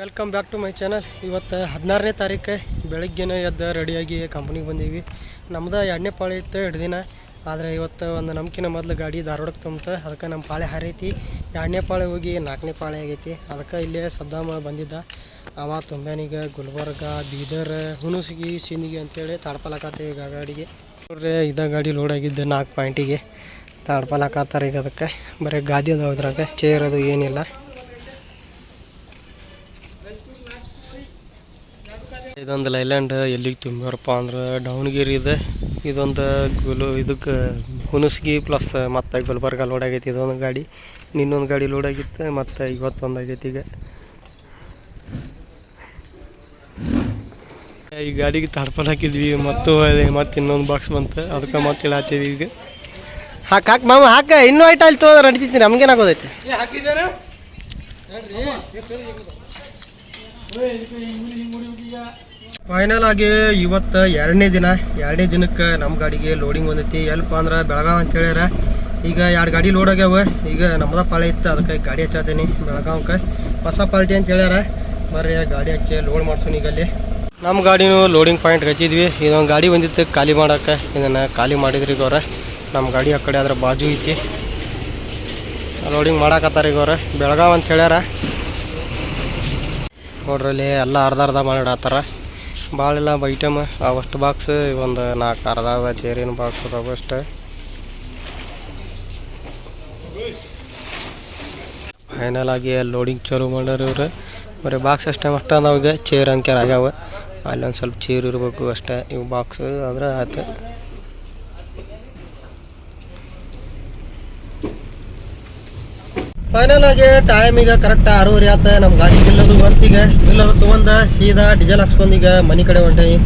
Welcome back to my channel ಇವತ್ತು ಹದಿನಾರನೇ ತಾರೀಕು ಬೆಳಗ್ಗೆನೇ ಎದ್ದ ರೆಡಿಯಾಗಿ ಕಂಪ್ನಿಗೆ ಬಂದೀವಿ. ನಮ್ದು ಎರಡನೇ ಪಾಳಿ ಇತ್ತು, ಎರಡು ದಿನ. ಆದರೆ ಇವತ್ತು ಒಂದು ನಮ್ಕಿನ ಮೊದಲು ಗಾಡಿ ಧಾರವಾಡಕ್ಕೆ ತುಂಬ್ತ. ಅದಕ್ಕೆ ನಮ್ಮ ಪಾಳೆ ಹಾರೈತಿ. ಎರಡನೇ ಪಾಳೆ ಹೋಗಿ ನಾಲ್ಕನೇ ಪಾಳೆ ಆಗೈತಿ. ಅದಕ್ಕೆ ಇಲ್ಲೇ ಸದ್ದಾಮ ಬಂದಿದ್ದ. ಅವ ತುಂಬ್ಯಾನೀಗ ಗುಲ್ಬರ್ಗ, ಬೀದರ್, ಹುಣಸಗಿ, ಸಿಂದಗಿ ಅಂತೇಳಿ ತಾಡ್ಪಲಾಕತ್ತೀವಿ ಈಗ ಗಾಡಿಗೆ. ನೋಡ್ರಿ ಇದ ಗಾಡಿ ಲೋಡ್ ಆಗಿದ್ದು ನಾಲ್ಕು ಪಾಯಿಂಟಿಗೆ ತಾಡ್ಪಲಾಕತ್ತಾರೆ ಈಗ ಅದಕ್ಕೆ. ಬರೀ ಗಾದಿ ಅದಾವ ಅದ್ರಾಗ ಚೇರ್ ಅದು ಏನಿಲ್ಲ. ಇದೊಂದು ಲೈಲ್ಯಾಂಡ್ ಎಲ್ಲಿಗೆ ತುಂಬ್ಯಾರಪ್ಪ ಅಂದ್ರೆ ದಾವಣಗೆರೆ ಇದೆ. ಇದೊಂದು ಗುಲು ಇದಕ್ಕೆ ಹುಣಸಗಿ ಪ್ಲಸ್ ಮತ್ತು ಗುಲ್ಬರ್ಗ ಲೋಡ್ ಆಗೈತಿ. ಇದೊಂದು ಗಾಡಿ ಇನ್ನೊಂದು ಗಾಡಿ ಲೋಡ್ ಆಗಿತ್ತು ಮತ್ತು ಇವತ್ತೊಂದು ಆಗೈತಿ ಈಗ. ಈ ಗಾಡಿಗೆ ತಾಡ್ಪಲ್ ಹಾಕಿದ್ವಿ ಮತ್ತು ಮತ್ತೆ ಇನ್ನೊಂದು ಬಾಕ್ಸ್ ಬಂತು. ಅದಕ್ಕೆ ಮತ್ತೆ ಹಾಕ್ತೀವಿ ಈಗ. ಹಾಕ್ ಹಾಕ್ ಮಾಮ ಹಾಕ. ಇನ್ನೂ ಐಟ ಅಲ್ಲಿ ತೋದ್ರೆ ನಡೀತೈತಿ ನಮ್ಗೇನಾಗೋದೈತಿ ಫೈನಲ್ ಆಗಿ ಇವತ್ತು ಎರಡನೇ ದಿನ, ಎರಡನೇ ದಿನಕ್ಕೆ ನಮ್ಮ ಗಾಡಿಗೆ ಲೋಡಿಂಗ್ ಬಂದೈತಿ. ಎಲ್ಪ ಅಂದ್ರೆ ಬೆಳಗಾವ್ ಅಂತ ಹೇಳ್ಯಾರ. ಈಗ ಎರಡು ಗಾಡಿ ಲೋಡ್ ಆಗ್ಯಾವ. ಈಗ ನಮ್ಮದ ಪಾಳೆ ಇತ್ತು, ಅದಕ್ಕೆ ಗಾಡಿ ಹಚ್ಚಾತೀನಿ ಬೆಳಗಾವ್ಕೆ. ಹೊಸ ಪಾಲ್ಟಿ ಅಂತ ಹೇಳ್ಯಾರ. ಬರ್ರಿ, ಗಾಡಿ ಹಚ್ಚಿ ಲೋಡ್ ಮಾಡ್ಸೋಣ ಈಗ ಅಲ್ಲಿ. ನಮ್ಮ ಗಾಡಿನೂ ಲೋಡಿಂಗ್ ಪಾಯಿಂಟ್ ಹಚ್ಚಿದ್ವಿ. ಇದೊಂದು ಗಾಡಿ ಬಂದಿತ್ತು ಖಾಲಿ ಮಾಡೋಕ್ಕೆ ಇದನ್ನು ಖಾಲಿ ಮಾಡಿದ್ರಿ ಈಗ ನಮ್ಮ ಗಾಡಿ ಆ ಕಡೆ ಅದರ ಬಾಜು ಐತಿ. ಲೋಡಿಂಗ್ ಮಾಡಾಕತ್ತಾರ ಈಗ ಅವ್ರ. ಬೆಳಗಾವ್ ಅಂತ ಹೇಳ್ಯಾರ. ನೋಡ್ರಲ್ಲಿ ಎಲ್ಲ ಅರ್ಧ ಅರ್ಧ ಮಾಡಿಡತ್ತಾರ ಭಾಳ ಇಲ್ಲ ಐಟಮ್ ಅವಷ್ಟು ಬಾಕ್ಸ್ ಒಂದು ನಾಲ್ಕು ಅರ್ಧ ಚೇರಿನ ಬಾಕ್ಸ್ ಅದಾವ ಅಷ್ಟೇ. ಫೈನಲ್ ಆಗಿ ಲೋಡಿಂಗ್ ಚಾಲು ಮಾಡ್ಯಾರ ಇವ್ರು. ಬರೀ ಬಾಕ್ಸ್ ಅಷ್ಟೇ ಅಷ್ಟೇ ಅದಾವ ಈಗ ಚೇರ್ ಅಂಕ್ಯಾರ ಆಗ್ಯಾವ. ಅಲ್ಲೊಂದು ಸ್ವಲ್ಪ ಚೇರ್ ಇರಬೇಕು ಅಷ್ಟೇ, ಇವು ಬಾಕ್ಸ್ ಆದ್ರೆ ಆಯ್ತು. ಫೈನಲ್ ಆಗಿ ಟೈಮ್ ಈಗ ಕರೆಕ್ಟ್ ಆರೂವರೆ ಆತ ನಮ್ಮ ಗಾಡಿ ಇಲ್ಲದು ಬರ್ತೀಗ ಇಲ್ಲದು ತಗೊಂಡ ಸೀದಾ ಡೀಸೆಲ್ ಹಾಕ್ಸ್ಕೊಂಡ್ ಈಗ ಮನೆ ಕಡೆ ಹೊಂಟೀನಿ.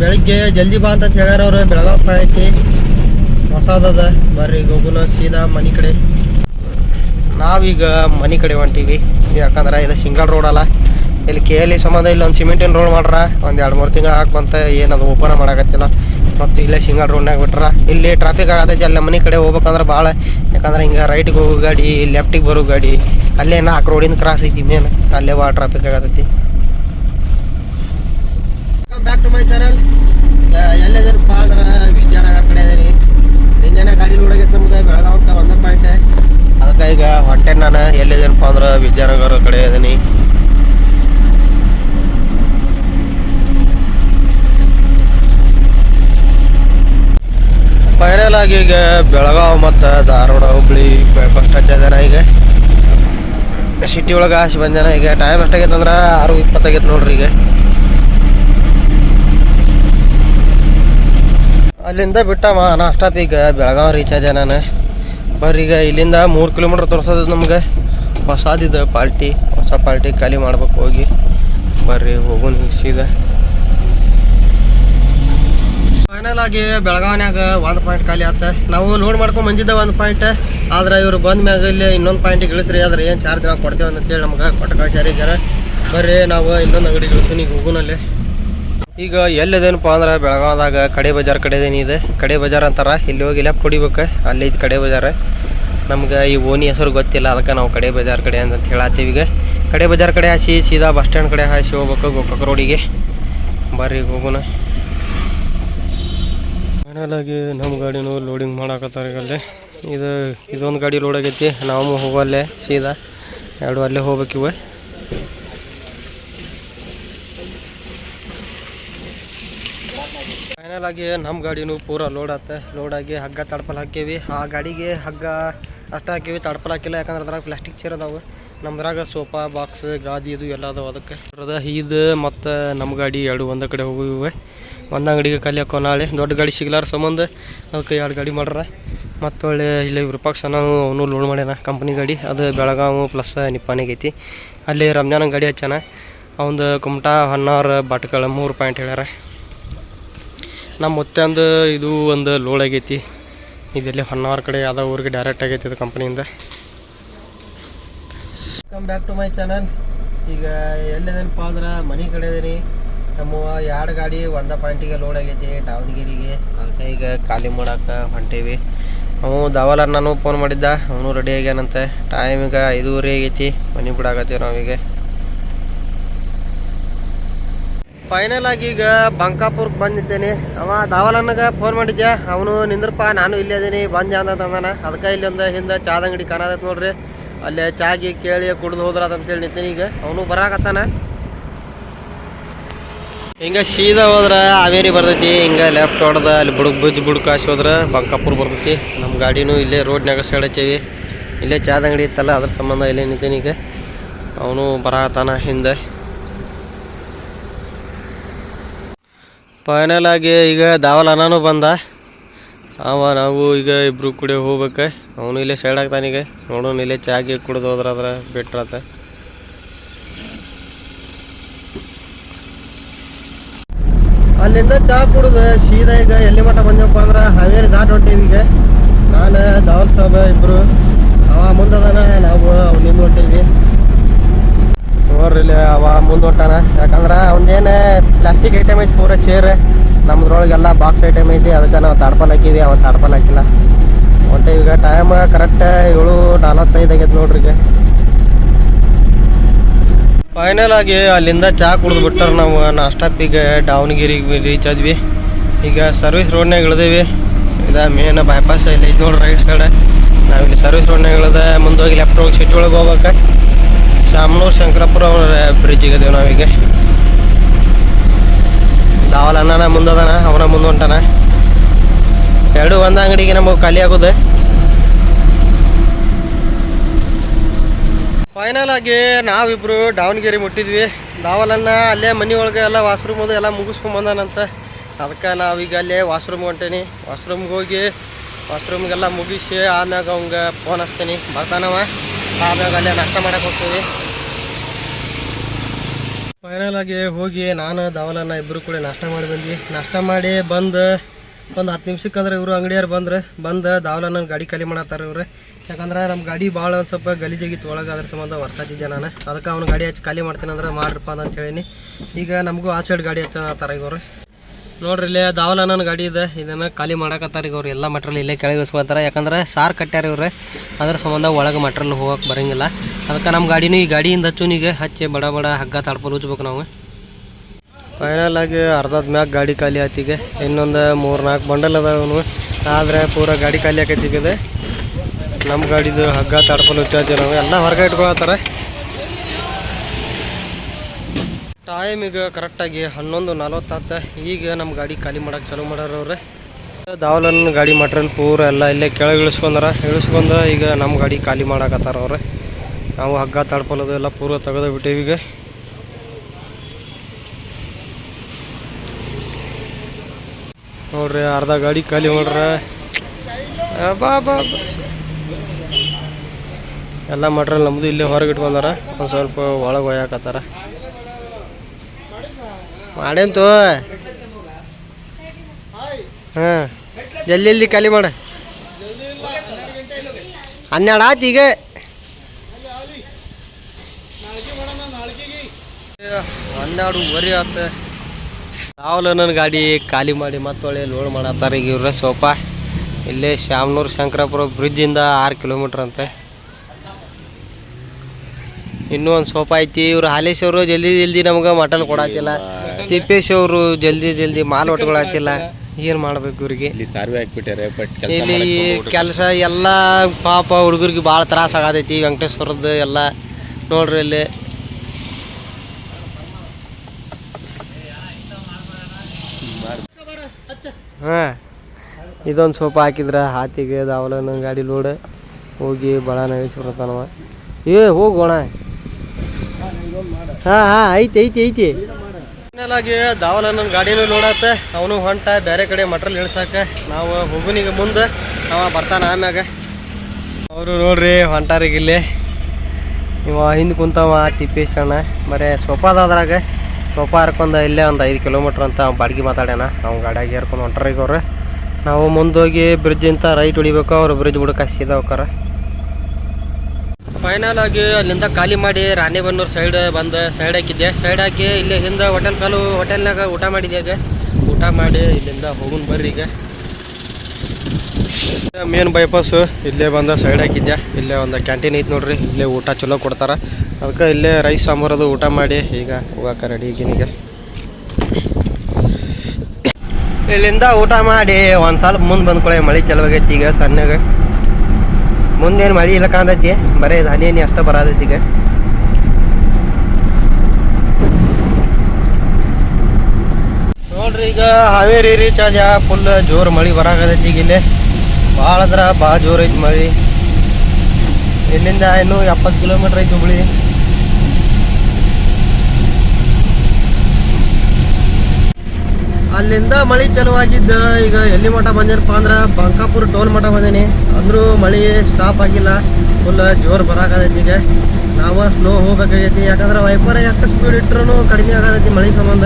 ಬೆಳಿಗ್ಗೆ ಜಲ್ದಿ ಬಾ ಅಂತ ಹೇಳ್ಯಾರ ಅವ್ರು. ಬೆಳಗಾವ್ ಐತಿ. ಹೊಸದದ. ಬರ್ರಿ ಗೋಗುಲ ಸೀದಾ ಮನೆ ಕಡೆ. ನಾವೀಗ ಮನೆ ಕಡೆ ಹೊಂಟೀವಿ. ಯಾಕಂದ್ರೆ ಇದು ಸಿಂಗಲ್ ರೋಡ್ ಅಲ್ಲ. ಇಲ್ಲಿ ಕೆ ಎಲ್ ಸಂಬಂಧ ಇಲ್ಲಿ ಒಂದು ಸಿಮೆಂಟಿನ ರೋಡ್ ಮಾಡ್ರ. ಒಂದು ಎರಡು ಮೂರು ತಿಂಗಳು ಹಾಕ್ಬಂತ ಏನದು ಓಪನ್ ಮಾಡಕತ್ತಿಲ್ಲ. ಮತ್ತು ಇಲ್ಲೇ ಸಿಂಗಲ್ ರೋಡ್ನಾಗ ಬಿಟ್ರ. ಇಲ್ಲಿ ಟ್ರಾಫಿಕ್ ಆಗತ್ತೆ. ಅಲ್ಲಿ ಮನೆ ಕಡೆ ಹೋಗ್ಬೇಕಂದ್ರೆ ಭಾಳ ಯಾಕಂದ್ರೆ ಹಿಂಗೆ ರೈಟ್ಗೆ ಹೋಗೋ ಗಾಡಿ ಲೆಫ್ಟಿಗೆ ಬರೋ ಗಾಡಿ, ಅಲ್ಲೇ ನಾಲ್ಕು ರೋಡಿನ ಕ್ರಾಸ್ ಐತಿ ಮೇನ್ ಅಲ್ಲೇ ಭಾಳ ಟ್ರಾಫಿಕ್ ಆಗತೈತಿ. ಬ್ಯಾಕ್ ಟು ಮೈ ಚಾನಲ್ ಎಲ್ಲಿದ್ದೀರಪ್ಪ ಅಂದ್ರೆ ವಿಜಯನಗರ ಕಡೆ ಇದೀನಿ ನಿನ್ನೆನೆ ಗಾಡಿ ನೋಡಾಗೈತೆ ನಮ್ಗೆ ಬೆಳಗಾವ್ ಒಂದೇ ಪಾಯಿಂಟ್ ಅದಕ್ಕೆ ಈಗ ಹೊಂಟೆ ನಾನು ಎಲ್ಲಿದ್ದೀನಪ್ಪ ಅಂದ್ರೆ ವಿಜಯನಗರ ಕಡೆ ಇದೀನಿ. ಆಗಿ ಈಗ ಬೆಳಗಾವ್ ಮತ್ತು ಧಾರವಾಡ, ಹುಬ್ಳಿ ಫಸ್ಟ್ ಹಚ್ಚಿದಾನ ಈಗ. ಸಿಟಿ ಒಳಗೆ ಆಸಿ ಬಂದಾನ ಈಗ ಟೈಮ್ ಎಷ್ಟಾಗೈತೆ ಅಂದ್ರೆ ಆರು ಇಪ್ಪತ್ತಾಗೈತೆ ನೋಡ್ರಿ ಈಗ. ಅಲ್ಲಿಂದ ಬಿಟ್ಟಮ್ಮ ನಾ ಈಗ ಬೆಳಗಾವ್ ರೀಚ್ ಆದೆ ನಾನು. ಬರ್ರಿ ಈಗ ಇಲ್ಲಿಂದ ಮೂರು ಕಿಲೋಮೀಟ್ರ್ ತೋರಿಸೋದು ನಮ್ಗೆ. ಹೊಸದಿದೆ ಪಾರ್ಟಿ ಹೊಸ ಪಾರ್ಟಿ ಖಾಲಿ ಮಾಡ್ಬೇಕು ಹೋಗಿ. ಬರ್ರಿ ಹೋಗೋಣ ಸೀದಾ. ಫೈನಲ್ ಆಗಿ ಬೆಳಗಾವ್ನ್ಯಾಗ ಒಂದು ಪಾಯಿಂಟ್ ಖಾಲಿ ಆತ. ನಾವು ಲೋಡ್ ಮಾಡ್ಕೊಂಡು ಬಂದಿದ್ದೆ ಒಂದು ಪಾಯಿಂಟ್ ಆದ್ರೆ ಇವ್ರು ಬಂದ ಮ್ಯಾಗ ಇಲ್ಲಿ ಇನ್ನೊಂದು ಪಾಯಿಂಟ್ ಇಳಿಸ್ರಿ, ಆದ್ರೆ ಏನು ಚಾರ್ಜ್ ನಾವು ಕೊಡ್ತೇವೆ ಅಂತೇಳಿ ನಮ್ಗೆ ಕೊಟ್ಟ ಕಳ್ಸ್ಯಾರ ಬರ್ರಿ, ನಾವು ಇನ್ನೊಂದು ಅಂಗಡಿ ಇಳಿಸೋಣ ಈಗ ಹೋಗುನಲ್ಲಿ ಈಗ ಎಲ್ಲಿದೇನಪ್ಪ ಅಂದ್ರೆ ಬೆಳಗಾವ್ದಾಗ ಕಡೆ ಬಜಾರ್ ಕಡೆ ಇದೆ. ಕಡೆ ಬಜಾರ್ ಅಂತಾರ, ಇಲ್ಲಿ ಹೋಗಿ ಲೆಫ್ಟ್ ಹೊಡಿಬೇಕು, ಅಲ್ಲಿ ಇದು ಕಡೆ ಬಜಾರ್. ನಮ್ಗೆ ಈ ಓನಿ ಹೆಸರು ಗೊತ್ತಿಲ್ಲ, ಅದಕ್ಕೆ ನಾವು ಕಡೆ ಬಜಾರ್ ಕಡೆ ಅಂತ ಹೇಳತ್ತೀವಿ ಈಗ. ಕಡೆ ಬಜಾರ್ ಕಡೆ ಹಾಸಿ, ಸೀದಾ ಬಸ್ ಸ್ಟ್ಯಾಂಡ್ ಕಡೆ ಹಾಸಿ ಹೋಗ್ಬೇಕು ಗೋಕಾಕ್ ರೋಡಿಗೆ. ಬರ್ರಿ ಹೋಗೋಣ ಫೈನಲ್ ಆಗಿ ನಮ್ಮ ಗಾಡಿನೂ ಲೋಡಿಂಗ್ ಮಾಡಾಕತ್ತಾರ ಅಲ್ಲಿ ಇದು, ಇದೊಂದು ಗಾಡಿ ಲೋಡ್ ಆಗೈತಿ. ನಾವು ಹೋಗಲ್ಲೇ ಸೀದಾ. ಎರಡು ಅಲ್ಲೇ ಹೋಗ್ಬೇಕಿವೆ ಫೈನಲ್ ಆಗಿ ನಮ್ಮ ಗಾಡಿನೂ ಪೂರ ಲೋಡ್ ಆತ. ಲೋಡ್ ಆಗಿ ಹಗ್ಗ ತಡ್ಪಲ್ ಹಾಕೀವಿ ಆ ಗಾಡಿಗೆ ಹಗ್ಗ ಅಷ್ಟು ಹಾಕೀವಿ ತಡ್ಪಲ್ ಹಾಕಿಲ್ಲ. ಯಾಕಂದ್ರೆ ಅದ್ರಾಗ ಪ್ಲಾಸ್ಟಿಕ್ ಚೇರ್ ಅದಾವೆ. ನಮ್ದ್ರಾಗ ಸೋಫಾ ಬಾಕ್ಸ್ ಗಾದಿ ಇದು ಎಲ್ಲ ಅದಾವ ಅದಕ್ಕೆ. ಅದ ಇದು ಮತ್ತು ನಮ್ಮ ಗಾಡಿ ಎರಡು ಒಂದ ಕಡೆ ಹೋಗಿವೆ ಒಂದು ಅಂಗಡಿಗೆ ಖಾಲಿ ನಾಳೆ. ದೊಡ್ಡ ಗಾಡಿ ಸಿಗ್ಲಾರ ಸಂಬಂಧ. ಅದಕ್ಕೆ ಎರಡು ಗಾಡಿ ಮಾಡ್ರ. ಮತ್ತು ಒಳ್ಳೆ ಇಲ್ಲಿ ವಿರೂಪಾಕ್ಷ ನಾನು ಅವನು ಲೋಡ್ ಮಾಡ್ಯಾನ ಕಂಪ್ನಿ ಗಾಡಿ. ಅದು ಬೆಳಗಾವು ಪ್ಲಸ್ ನಿಪ್ಪಾನಿಗೆ ಐತಿ. ಅಲ್ಲಿ ರಮ್ಯಾನ ಗಾಡಿ ಹಚ್ಚಾನ ಅವಂದು ಕುಮಟಾ ಹೊನ್ನಾವರ ಬಾಟ್ಗಳ ಮೂರು ಪಾಯಿಂಟ್ ಹೇಳ್ಯಾರ. ನಮ್ಮ ಮುತ್ತೆಂದು ಇದು ಒಂದು ಲೋಡ್ ಆಗೈತಿ. ಇದೆಲ್ಲ ಹೊನ್ನಾವರ ಕಡೆ ಯಾವುದೋ ಊರಿಗೆ ಡೈರೆಕ್ಟ್ ಆಗೈತಿ ಇದು. ಕಂಪ್ನಿಯಿಂದ welcome back to my channel ಈಗ ಎಲ್ಲಿದೇನಪ್ಪ ಅಂದ್ರೆ ಮನೆ ಕಡೆ ಇದೀನಿ. ನಮ್ಮ ಎರಡು ಗಾಡಿ ಒಂದ ಪಾಯಿಂಟಿಗೆ ಲೋಡ್ ಆಗೈತಿ, ದಾವಣಗೆರೆಗೆ. ಅದಕ್ಕೆ ಈಗ ಖಾಲಿ ಮಾಡಕ್ಕೆ ಹೊಂಟೇವಿ. ಅವು ದಾವಲರ್ ನಾನು ಫೋನ್ ಮಾಡಿದ್ದ, ಅವನು ರೆಡಿ ಆಗ್ಯಾನಂತೆ. ಟೈಮ್ ಈಗ ಐದೂವರೆ ಆಗೈತಿ, ಮನೆ ಬಿಡಾಕತ್ತೀವಿ ನಾವೀಗ ಫೈನಲ್ ಆಗಿ ಈಗ ಬಂಕಾಪುರ್ಗೆ ಬಂದಿದ್ದೇನೆ. ಅವ ದಾವಲನ್ನಗ ಫೋನ್ ಮಾಡಿದ್ದೆ, ಅವನು ನಿಂದ್ರಪ್ಪ, ನಾನು ಇಲ್ಲೇ ಅದೀನಿ ಬಂದ ಅಂದಾನ ಅದಕ್ಕೆ ಇಲ್ಲಿ ಹಿಂದೆ ಚಾದ ಅಂಗಡಿ ನೋಡ್ರಿ. ಅಲ್ಲೇ ಚಾಗಿ ಕೇಳಿ ಕುಡ್ದು ಹೋದ್ರ ಅದಂತೇಳಿ ನಿಂತೀನಿ ಈಗ. ಅವನು ಬರಾಕತ್ತಾನ. ಹಿಂಗೆ ಸೀದಾ ಹೋದ್ರೆ ಹಾವೇರಿ ಬರ್ತೈತಿ, ಹಿಂಗೆ ಲೆಫ್ಟ್ ಹೊಡೆದ ಅಲ್ಲಿ ಬುಡುಕ್ ಬುಡಕ್ ಬುಡುಕಾಸಿ ಹೋದ್ರೆ ಬಂಕಾಪುರ್ ಬರ್ತೈತಿ. ನಮ್ಮ ಗಾಡಿನೂ ಇಲ್ಲೇ ರೋಡ್ನಾಗ ಸೈಡ್ ಹಚ್ಚೇವಿ. ಇಲ್ಲೇ ಚಾದ ಅಂಗಡಿ ಇತ್ತಲ್ಲ, ಅದ್ರ ಸಂಬಂಧ ಇಲ್ಲೇ ನಿಂತೀನಿ ಈಗ. ಅವನು ಬರತಾನ ಹಿಂದೆ. ಫೈನಲ್ ಆಗಿ ಈಗ ದಾವಲ್ ಅನಾನು ಬಂದ. ಅವ ನಾವು ಈಗ ಇಬ್ರು ಕೂಡ ಹೋಗ್ಬೇಕು. ಅವನು ಇಲ್ಲೇ ಸೈಡ್ ಆಗ್ತಾನೀಗ ನೋಡೋನು ಇಲ್ಲೇ ಚಾಗಿ ಕುಡ್ದು ಹೋದ್ರ ಅದ್ರ ಬಿಟ್ರತ ಅಲ್ಲಿಂದ ಚಾ ಕುಡಿದು ಸೀದಾ ಈಗ ಎಲ್ಲಿ ಮಟ್ಟ ಬಂದಪ್ಪ ಅಂದ್ರೆ ಹಾವೇರಿ ದಾಟ್ ಹೊಂಟೀವಿ ಈಗ ನಾನು ದಾವಲ್ ಸಾಬ ಇಬ್ರು. ಅವ ಮುಂದದಾನ ನಾವು ಅವ್ ಹಿಂದೆ ಹೊಂಟೀವಿ ನೋಡ್ರಿ ಇಲ್ಲಿ ಅವ ಮುಂದೆ ಹೊಂಟಾನ. ಯಾಕಂದ್ರೆ ಅವಂದೇನು ಪ್ಲಾಸ್ಟಿಕ್ ಐಟಮ್ ಐತಿ ಪೂರ ಚೇರ್ ನಮ್ದ್ರೊಳಗೆಲ್ಲ ಬಾಕ್ಸ್ ಐಟಮ್ ಐತಿ, ಅದಕ್ಕೆ ನಾವು ತಾಡ್ಪಲ್ ಹಾಕಿವಿ ಅವ ತಾಡ್ಪಲ್ ಹಾಕಿಲ್ಲ. ಹೊಂಟೇವಿ ಈಗ ಟೈಮ್ ಕರೆಕ್ಟ್ ಏಳು, ನಲವತ್ತೈದು ಆಗೈತೆ ನೋಡ್ರಿ ಈಗ. ಫೈನಲ್ ಆಗಿ ಅಲ್ಲಿಂದ ಚಾ ಕುಡಿದು ಬಿಟ್ಟಾರ ನಾವು ನಾಸ್ಟಾಪಿಗೆ ದಾವಣಗೆರೆಗೆ ರೀಚ್ ಆದ್ವಿ. ಈಗ ಸರ್ವಿಸ್ ರೋಡ್ನಾಗ ಇಳಿದೇವಿ. ಇದು ಮೇನ್ ಬೈಪಾಸ್ ಇಲ್ಲ ಐತಿ ನೋಡ್ರಿ ರೈಟ್ ಸೈಡ್ ನಾವಿಲ್ಲಿ ಸರ್ವಿಸ್ ರೋಡ್ನಾಗ ಇಳಿದ ಮುಂದೆ ಹೋಗಿ ಲೆಫ್ಟ್ ಹೋಗಿ ಸಿಟಿ ಒಳಗೆ ಹೋಗ್ಬೇಕು. ಶಾಮನೂರು ಶಂಕರಪುರ ಬ್ರಿಡ್ಜಿಗೆ ಇದೀವಿ ನಾವೀಗ ದಾವಲ್ ಅಣ್ಣನ ಮುಂದದಾನ ಅವನ ಮುಂದೆ ಹೊಂಟಾನ. ಎರಡು ಒಂದು ಅಂಗಡಿಗೆ ನಮಗೆ ಖಾಲಿ ಆಗೋದು. ಫೈನಲ್ ಆಗಿ ನಾವಿಬ್ರು ದಾವಣಗೆರೆ ಮುಟ್ಟಿದ್ವಿ. ದಾವಲನ್ನ ಅಲ್ಲೇ ಮನೆ ಒಳಗೆ ಎಲ್ಲ ವಾಶ್ರೂಮ್ ಅದು ಎಲ್ಲ ಮುಗಿಸ್ಕೊಂಡ್ ಬಂದಾನಂತ. ಅದಕ್ಕೆ ನಾವೀಗ ಅಲ್ಲೇ ವಾಶ್ರೂಮ್ ಹೊಂಟೇನಿ. ವಾಶ್ರೂಮ್ಗೆ ಹೋಗಿ ವಾಶ್ರೂಮ್ಗೆಲ್ಲ ಮುಗಿಸಿ ಆಮ್ಯಾಗ ಅವಂಗೆ ಫೋನ್ ಹಚ್ತೀನಿ. ಬರ್ತಾನವ? ಆಮ್ಯಾಗ ಅಲ್ಲೇ ನಾಷ್ಟ ಮಾಡಕ್ಕೆ ಹೋಗ್ತೀವಿ. ಫೈನಲ್ ಆಗಿ ಹೋಗಿ ನಾನು, ದಾವಲನ್ನ ಇಬ್ಬರು ಕೂಡ ನಾಷ್ಟ ಮಾಡಿ ಬಂದ್ವಿ. ನಾಷ್ಟ ಮಾಡಿ ಬಂದು ಒಂದು ಹತ್ತು ನಿಮಿಷಕ್ಕೆ ಅಂದ್ರೆ ಇವರು ಅಂಗಡಿಯವ್ರು ಬಂದ್ರೆ, ಬಂದು ದಾವಲನ್ನ ಗಾಡಿ ಖಾಲಿ ಮಾಡತ್ತಾರ ಇವ್ರು. ಯಾಕಂದ್ರೆ ನಮ್ಮ ಗಾಡಿ ಭಾಳ ಒಂದು ಸ್ವಲ್ಪ ಗಲೀಜಾಗಿತ್ತು ಒಳಗೆ ಅದ್ರ ಸಂಬಂಧ ವರ್ಸಾತಿದ್ದೆ ನಾನು. ಅದಕ್ಕೆ ಅವ್ನ ಗಾಡಿ ಹಚ್ಚಿ ಖಾಲಿ ಮಾಡ್ತೀನಿ ಅಂದ್ರೆ ಮಾಡ್ರಪ್ಪ ಅಂತ ಹೇಳೀನಿ. ಈಗ ನಮಗೂ ಆ ಸೈಡ್ ಗಾಡಿ ಹಚ್ಚತ್ತಾರ ಇವರು. ನೋಡ್ರಿ ಇಲ್ಲೇ ದಾವಲ ಗಾಡಿ ಇದೆ, ಇದನ್ನು ಖಾಲಿ ಮಾಡಕತ್ತಾರ ಈಗ ಅವ್ರು. ಎಲ್ಲ ಮಟ್ರಲ್ ಇಲ್ಲೇ ಕೆಳಗೆ ಇಳಿಸ್ಕೊತಾರೆ. ಯಾಕಂದ್ರೆ ಸಾರ್ ಕಟ್ಟ್ಯಾರ ಇವ್ರೆ. ಅದ್ರ ಸಂಬಂಧ ಒಳಗೆ ಮಟ್ರಲ್ ಹೋಗಕ್ಕೆ ಬರಂಗಿಲ್ಲ. ಅದಕ್ಕೆ ನಮ್ಮ ಗಾಡಿನೂ ಈ ಗಾಡಿಯಿಂದ ಹಚ್ಚುನಿಗೆ ಹಚ್ಚಿ ಬಡ ಬಡ ಹಗ್ಗ ತಾಡ್ಪಲ್ ಉಜ್ಬೇಕು ನಾವು. ಫೈನಲ್ ಆಗಿ ಅರ್ಧದ ಮ್ಯಾಗ ಗಾಡಿ ಖಾಲಿ ಆತಿಗೆ ಇನ್ನೊಂದು ಮೂರು ನಾಲ್ಕು ಬಂಡಲ್ ಅದಾವನು ಆದರೆ ಪೂರ ಗಾಡಿ ಖಾಲಿ ಆಕೈತಿಗಿದೆ. ನಮ್ಮ ಗಾಡಿದು ಹಗ್ಗ, ತಡ್ಕೊಂಡು ಹುಚ್ಚಾತಿ ನಾವು. ಎಲ್ಲ ಹೊರಗೆ ಇಟ್ಕೊಳತ್ತಾರ. ಟೈಮ್ ಈಗ ಕರೆಕ್ಟಾಗಿ ಹನ್ನೊಂದು ನಲ್ವತ್ತಾತ ಈಗ ನಮ್ಮ ಗಾಡಿ ಖಾಲಿ ಮಾಡಕ್ಕೆ ಚಾಲೂ ಮಾಡ್ಯಾರ ಅವ್ರೆ. ದಾವಲನ್ ಗಾಡಿ ಮಟ್ರಿಯಲ್ ಪೂರ ಎಲ್ಲ ಇಲ್ಲೇ ಕೆಳಗೆ ಇಳಿಸ್ಕೊಂಡಾರ. ಇಳಿಸ್ಕೊಂಡು ಈಗ ನಮ್ಮ ಗಾಡಿ ಖಾಲಿ ಮಾಡಕತ್ತಾರ ಅವ್ರೆ. ನಾವು ಹಗ್ಗ ತಡ್ಕೊಳ್ಳೋದು ಎಲ್ಲ ಪೂರ ತೆಗೆದು ಬಿಟ್ಟೇವಿ ಈಗ. ನೋಡ್ರಿ, ಅರ್ಧ ಗಾಡಿ ಖಾಲಿ ಮಾಡ್ರ ಬಾ ಬಾ. ಎಲ್ಲ ಮಾಡ್ರಲ್ಲ ನಮ್ಮದು ಇಲ್ಲೇ ಹೊರಗೆ ಇಟ್ಕೊಂಡಾರ. ಒಂದು ಸ್ವಲ್ಪ ಒಳಗೆ ಒಯ್ಯಾಕತ್ತಾರ. ಮಾಡೇಂತು ಹಾಂ. ಜಲ್ದಿ ಖಾಲಿ ಮಾಡ. ಹನ್ನೆರಡು ಆಯ್ತು ಈಗ. ಹನ್ನೆರಡು ಬರೀ ಆತ. ನನ್ನ ಗಾಡಿ ಖಾಲಿ ಮಾಡಿ ಮತ್ತೊಳ್ಳೆ ಲೋಡ್ ಮಾಡತ್ತಾರ. ಈಗ ಇವ್ರ ಸೋಪ ಇಲ್ಲೇ ಶ್ಯಾಮನೂರು ಶಂಕರಾಪುರ ಬ್ರಿಡ್ಜಿಂದ ಆರು ಕಿಲೋಮೀಟ್ರ್ ಅಂತೆ. ಇನ್ನೂ ಒಂದು ಸೋಪ ಐತಿ. ಇವ್ರು ಹಾಲೇಶ್ ಅವರು ಜಲ್ದಿ ಜಲ್ದಿ ನಮ್ಗೆ ಮಟನ್ ಕೊಡತ್ತಿಲ್ಲ ತಿಪ್ಪೇಶ್ ಅವರು ಜಲ್ದಿ ಜಲ್ದಿ ಮಾಲ್ ಒಟ್ಕೊಳತ್ತಿಲ್ಲ ಏನು ಮಾಡ್ಬೇಕು ಇವ್ರಿಗೆ? ಇಲ್ಲಿ ಸಾರ್ವೆ ಹಾಕ್ಬಿಟ್ಟಾರೆ ಬಟ್ ಇಲ್ಲಿ ಕೆಲಸ ಎಲ್ಲ ಪಾಪ ಹುಡುಗರಿಗೆ ಭಾಳ ತ್ರಾಸ ಆಗತೈತಿ. ವೆಂಕಟೇಶ್ವರದ್ದು ಎಲ್ಲ. ನೋಡ್ರಿ ಇಲ್ಲಿ. ಹಾಂ. ಇದೊಂದು ಸೋಪ ಹಾಕಿದ್ರೆ ಹಾತಿಗೆ ದಾವಲನ ಗಾಡಿ ಲೋಡ್ ಹೋಗಿ ಬಳ ನಗಿಸ್ಬಿಡ್ತಾನವ ಏ ಹೋಗೋಣ ಹಾಂ ಹಾಂ, ಐತಿ ಐತಿ ಐತಿ. ಫೈನಲಾಗಿ ನನ್ನ ಗಾಡಿನೂ ನೋಡತ್ತ ಅವನು ಹೊಂಟ, ಬೇರೆ ಕಡೆ ಮಟ್ರಲ್ ಇಳ್ಸಾಕ. ನಾವು ಹೋಗುನಿಗೆ ಮುಂದೆ, ಅವ ಬರ್ತಾನ ಆಮ್ಯಾಗ. ಅವರು ನೋಡ್ರಿ, ಹೊಂಟಾರಿಗೆ ಇಲ್ಲಿ. ಇವ ಹಿಂದೆ ಕುಂತವ, ತಿಪ್ಪೇಶ್ ಅಣ್ಣ. ಬರೇ ಸೋಫಾದದ್ರಾಗ ಸೋಫಾ ಹರ್ಕೊಂಡ ಇಲ್ಲೇ ಒಂದು ಐದು ಕಿಲೋಮೀಟ್ರ್ ಅಂತ ಬಾಡಿಗೆ ಮಾತಾಡ್ಯಾನ. ನಾವು ಗಾಡಿಯಾಗಿ ಏರ್ಕೊಂಡು ಹೊಂಟ್ರಿಗವ್ರು ಅವ್ರು ನಾವು ಮುಂದೋಗಿ ಬ್ರಿಡ್ಜ್ ಅಂತ ರೈಟ್ ಹೊಡಿಬೇಕು ಅವ್ರು ಬ್ರಿಡ್ಜ್ ಬಿಡಕ್ಕೆ ಸೀದಾ ಫೈನಲ್ ಆಗಿ ಅಲ್ಲಿಂದ ಖಾಲಿ ಮಾಡಿ ರಾಣಿಬೆನ್ನೂರು ಸೈಡ್ ಬಂದು ಸೈಡ್ ಹಾಕಿದ್ದೆ. ಸೈಡ್ ಹಾಕಿ ಇಲ್ಲಿ ಹಿಂದೆ ಹೋಟೆಲ್ ಕಾಲು ಹೋಟೆಲ್ನಾಗ ಊಟ ಮಾಡಿದ್ದೆ ಈಗ. ಊಟ ಮಾಡಿ ಇಲ್ಲಿಂದ ಹೋಗುನ್ ಬರ್ರಿ ಈಗ. ಮೇನ್ ಬೈಪಾಸ್ ಇಲ್ಲೇ ಬಂದ ಸೈಡ್ ಹಾಕಿದ್ದೆ. ಇಲ್ಲೇ ಒಂದು ಕ್ಯಾಂಟೀನ್ ಐತಿ ನೋಡ್ರಿ. ಇಲ್ಲೇ ಊಟ ಚಲೋ ಕೊಡ್ತಾರ. ಅದಕ್ಕೆ ಇಲ್ಲೇ ರೈಸ್ ಸಾಂಬಾರದು ಊಟ ಮಾಡಿ ಈಗ ಹೋಗಾಕ ರೆಡಿ ಈಗಿನಿಗೆ ಇಲ್ಲಿಂದ ಊಟ ಮಾಡಿ ಒಂದು ಸ್ವಲ್ಪ ಮುಂದೆ ಬಂದ್ಕೊಳ್ಳಿ ಮಳೆ ಚಲವಾಗೈತಿ ಈಗ ಸಣ್ಣಗೆ. ಮುಂದೇನು ಮಳೆ ಇಲ್ಲ ಕಾಂತೈತಿ ಬರೀ ಇದು ಹನಿ ಅಷ್ಟ ಬರತೈತಿ ಈಗ. ನೋಡ್ರಿ ಈಗ ಹಾವೇರಿ ರೀಚ್ ಆದ್ಯ ಫುಲ್ ಜೋರು ಮಳೆ ಬರಾಕತೈತಿ ಈಗ ಇಲ್ಲಿ. ಭಾಳ ಅಂದ್ರೆ ಭಾಳ ಜೋರು ಐತಿ ಮಳೆ. ಇಲ್ಲಿಂದ ಇನ್ನೂ ಎಪ್ಪತ್ತು ಕಿಲೋಮೀಟ್ರ್ ಐತಿ ಹುಬ್ಳಿ. ಅಲ್ಲಿಂದ ಮಳೆ ಚಲುವಾಗಿದ್ದ, ಈಗ ಎಲ್ಲಿ ಮಠ ಬಂದೇನಪ್ಪ ಅಂದ್ರೆ ಬಂಕಾಪುರ ಟೋಲ್ ಮಠ ಬಂದೇನಿ. ಅಂದ್ರೂ ಮಳೆ ಸ್ಟಾಪ್ ಆಗಿಲ್ಲ ಫುಲ್ ಜೋರು ಬರಾಕತೈತಿ ಈಗ. ನಾವು ಸ್ಲೋ ಹೋಗ್ಬೇಕಾಗೈತಿ, ಯಾಕಂದ್ರೆ ವೈಪರ್ ಎಷ್ಟು ಸ್ಪೀಡ್ ಇಟ್ಟರು ಕಡಿಮೆ ಆಗತೈತಿ ಮಳೆ ಸಂಬಂಧ.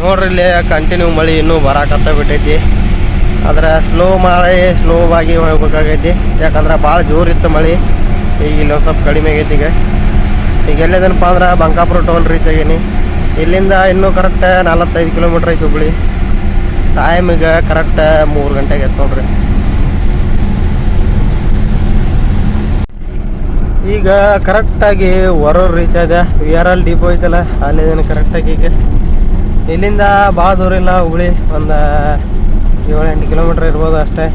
ನೋಡ್ರಿ ಇಲ್ಲಿ ಕಂಟಿನ್ಯೂ ಮಳೆ ಇನ್ನೂ ಬರಾಕತ್ತ ಬಿಟ್ಟೈತಿ. ಆದ್ರೆ ಸ್ಲೋ ಮಳೆ ಸ್ಲೋ ಆಗಿ ಹೋಗ್ಬೇಕಾಗೈತಿ. ಯಾಕಂದ್ರೆ ಭಾಳ ಜೋರು ಇತ್ತು ಮಳೆ, ಈಗ ಇಲ್ಲಿ ಒಂದು ಸ್ವಲ್ಪ ಕಡಿಮೆ ಆಗೈತಿ ಈಗ. ಈಗ ಎಲ್ಲಿದೇನಪ್ಪ ಅಂದ್ರೆ ಬಂಕಾಪುರ ಟೋಲ್ ರೀಚ್ ಆಗೀನಿ. ಇಲ್ಲಿಂದ ಇನ್ನೂ ಕರೆಕ್ಟ್ ನಲವತ್ತೈದು ಕಿಲೋಮೀಟ್ರ್ ಐತಿ ಹುಬ್ಳಿ. ಟೈಮ್ ಈಗ ಕರೆಕ್ಟ್ ಮೂರು ಗಂಟೆಗೆ ಎತ್ತು ನೋಡ್ರಿ. ಈಗ ಕರೆಕ್ಟಾಗಿ ಹೊರೂರು ರೀಚ್ ಆದ. ವಿ ಆರ್ ಎಲ್ ಡಿಪೋ ಐತಲ್ಲ ಅಲ್ಲಿದ್ದೇನೆ ಕರೆಕ್ಟಾಗಿ ಈಗ. ಇಲ್ಲಿಂದ ಭಾಳ ದೂರ ಇಲ್ಲ ಹುಬ್ಳಿ, ಒಂದು ಏಳೆಂಟು ಎಂಟು ಕಿಲೋಮೀಟ್ರ್ ಇರ್ಬೋದು ಅಷ್ಟೇ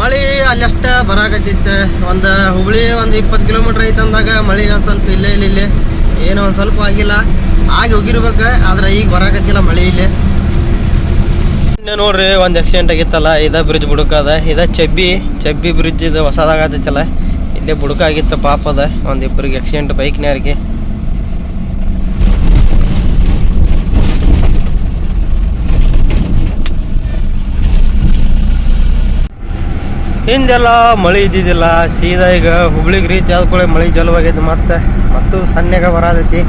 ಮಳೆ ಅಲ್ಲಷ್ಟ ಬರಾಕತ್ತಿತ್ತು. ಒಂದು ಹುಬ್ಳಿ ಒಂದು ಇಪ್ಪತ್ತು ಕಿಲೋಮೀಟ್ರ್ ಐತೆ ಅಂದಾಗ ಮಳೆ ಒಂದು ಸ್ವಲ್ಪ ಇಲ್ಲೇ ಇಲ್ಲ ಇಲ್ಲಿ. ಏನೋ ಒಂದು ಸ್ವಲ್ಪ ಆಗಿಲ್ಲ. ಆಗಿ ಹೋಗಿರ್ಬೇಕು, ಆದ್ರೆ ಈಗ ಬರಾಕತ್ತಿಲ್ಲ ಮಳೆ ಇಲ್ಲಿ. ಇನ್ನು ನೋಡ್ರಿ, ಒಂದು ಆಕ್ಸಿಡೆಂಟ್ ಆಗಿತ್ತಲ್ಲ, ಇದ ಬ್ರಿಡ್ಜ್ ಬುಡಕದ. ಇದ ಚಬ್ಬಿ ಚಬ್ಬಿ ಬ್ರಿಡ್ಜ್ ಇದು ಹೊಸದಾಗತ್ತೈತಲ್ಲ ಇಲ್ಲೇ ಬುಡಕ ಪಾಪದ ಒಂದು ಇಬ್ಬರಿಗೆ ಆಕ್ಸಿಡೆಂಟ್ ಬೈಕ್ನವ್ರಿಗೆ ಹಿಂದೆಲ್ಲ ಮಳೆ ಇದ್ದಿದ್ದಿಲ್ಲ. ಸೀದಾ ಈಗ ಹುಬ್ಳಿಗೆ ರೀಚ್ ಕೂಡ ಮಳೆ ಜಲವಾಗೈತೆ ಮತ್ತೆ. ಮತ್ತು ಸಣ್ಣಗ ಬರತೈತಿ.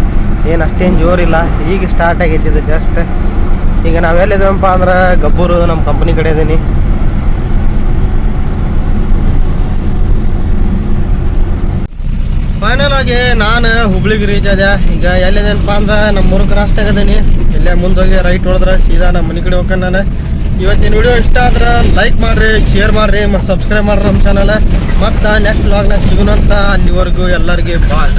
ಏನು ಅಷ್ಟೇನು ಜೋರಿಲ್ಲ. ಈಗ ಸ್ಟಾರ್ಟ್ ಆಗೈತಿ ಇದು ಜಸ್ಟ್ ಈಗ ನಾವೆಲ್ಲಿದ್ದೇವಪ್ಪ ಅಂದ್ರೆ ಗಬ್ಬೂರು ನಮ್ಮ ಕಂಪ್ನಿ ಕಡೆ ಇದೀನಿ. ಫೈನಲ್ ಆಗಿ ನಾನು ಹುಬ್ಳಿಗೆ ರೀಚ್ ಆದೆ. ಈಗ ಎಲ್ಲಿದೇನಪ್ಪ ಅಂದ್ರೆ ನಮ್ಮ ಮೂರು ಕ್ರಾಸ್ ತೆಗದೀನಿ ಇಲ್ಲೇ ಮುಂದೋಗಿ ರೈಟ್ ಹೊಡೆದ್ರೆ ಸೀದಾ ನಮ್ಮ ಮನೆ ಕಡೆ ಹೋಗ್ಕೊಂಡು ನಾನು. ಇವತ್ತಿನ ವಿಡಿಯೋ ಇಷ್ಟ ಆದ್ರೆ ಲೈಕ್ ಮಾಡ್ರಿ ಶೇರ್ ಮಾಡ್ರಿ, ಮತ್ತು ಸಬ್ಸ್ಕ್ರೈಬ್ ಮಾಡ್ರಿ ನಮ್ಮ ಚಾನಲ್ ಮತ್ತು ನೆಕ್ಸ್ಟ್ ವ್ಲಾಗ್ನಾಗ ಸಿಗೋಣಂತ ಅಲ್ಲಿವರೆಗೂ ಎಲ್ಲರಿಗೆ ಬಾಯ್